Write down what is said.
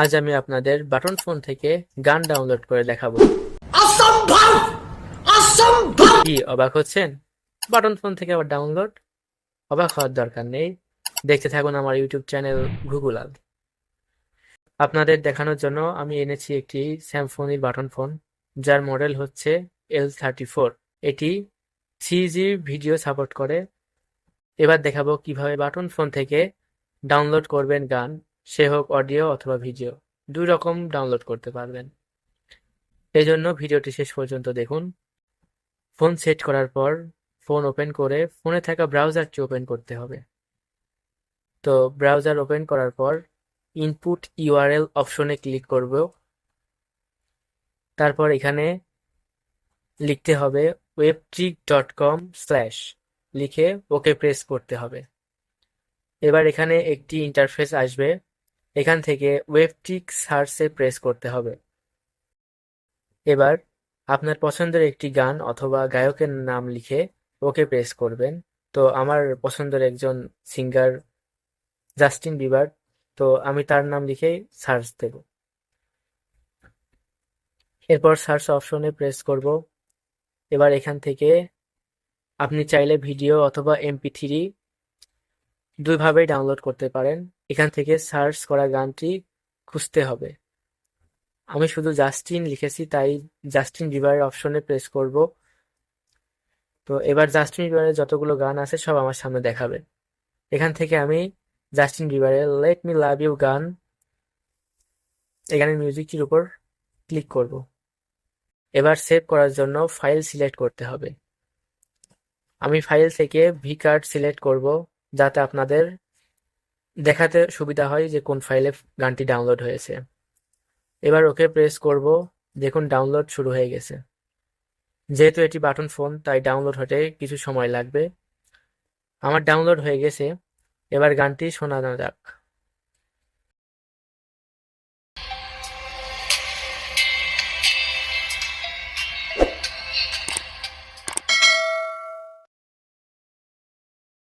আজ আমি আপনাদের বাটন ফোন থেকে গান ডাউনলোড করে দেখাবো। কি অবাক হচ্ছেন? বাটন ফোন থেকে আবার ডাউনলোড? অবাক হওয়ার দরকার নেই। দেখতে থাকুন আমার ইউটিউব চ্যানেল গুগল গুগুলাল আপনাদের দেখানোর জন্য আমি এনেছি একটি স্যামসংয়ের বাটন ফোন যার মডেল হচ্ছে এল থার্টি ফোর। এটি থ্রি জি ভিডিও সাপোর্ট করে। এবার দেখাবো কীভাবে বাটন ফোন থেকে ডাউনলোড করবেন গান। সে হোক অডিও অথবা ভিডিও, দুই রকম ডাউনলোড করতে পারবেন। এই জন্য ভিডিওটি শেষ পর্যন্ত দেখুন। ফোন সেট করার পর ফোন ওপেন করে ফোনে থাকা ব্রাউজারটি ওপেন করতে হবে। তো ব্রাউজার ওপেন করার পর ইনপুট ইউআরএল অপশনে ক্লিক করব। তারপর এখানে লিখতে হবে ওয়েবট্রিক ডট কম স্ল্যাশ লিখে ওকে প্রেস করতে হবে। এবার এখানে একটি ইন্টারফেস আসবে। এখান থেকে ওয়েবট্রিক সার্চে প্রেস করতে হবে। এবার আপনার পছন্দের একটি গান অথবা গায়কের নাম লিখে ওকে প্রেস করবেন। তো আমার পছন্দের একজন সিঙ্গার জাস্টিন বিবার তো আমি তার নাম লিখেই সার্চ দেব। এরপর সার্চ অপশনে প্রেস করব। এবার এখান থেকে আপনি চাইলে ভিডিও অথবা এমপি থ্রি দুইভাবেই ডাউনলোড করতে পারেন। এখান থেকে সার্চ করা গানটি খুঁজতে হবে। আমি শুধু জাস্টিন লিখেছি, তাই জাস্টিন বিবারের অপশনে প্রেস করব। তো এবার জাস্টিন বিবারের যতগুলো গান আছে সব আমার সামনে দেখাবে। এখান থেকে আমি জাস্টিন বিবারের লেট মি লাভ ইউ গান এখানে মিউজিকটির উপর ক্লিক করব। এবার সেভ করার জন্য ফাইল সিলেক্ট করতে হবে। আমি ফাইল থেকে ভি কার্ড সিলেক্ট করব। যাতে আপনাদের দেখাতে সুবিধা হয় যে কোন ফাইলে গানটি ডাউনলোড হয়েছে। এবার ওকে প্রেস করব, দেখুন ডাউনলোড শুরু হয়ে গেছে। যেহেতু এটি বাটন ফোন, তাই ডাউনলোড হতে কিছু সময় লাগবে। আমার ডাউনলোড হয়ে গেছে, এবার গানটি শোনানো যাক।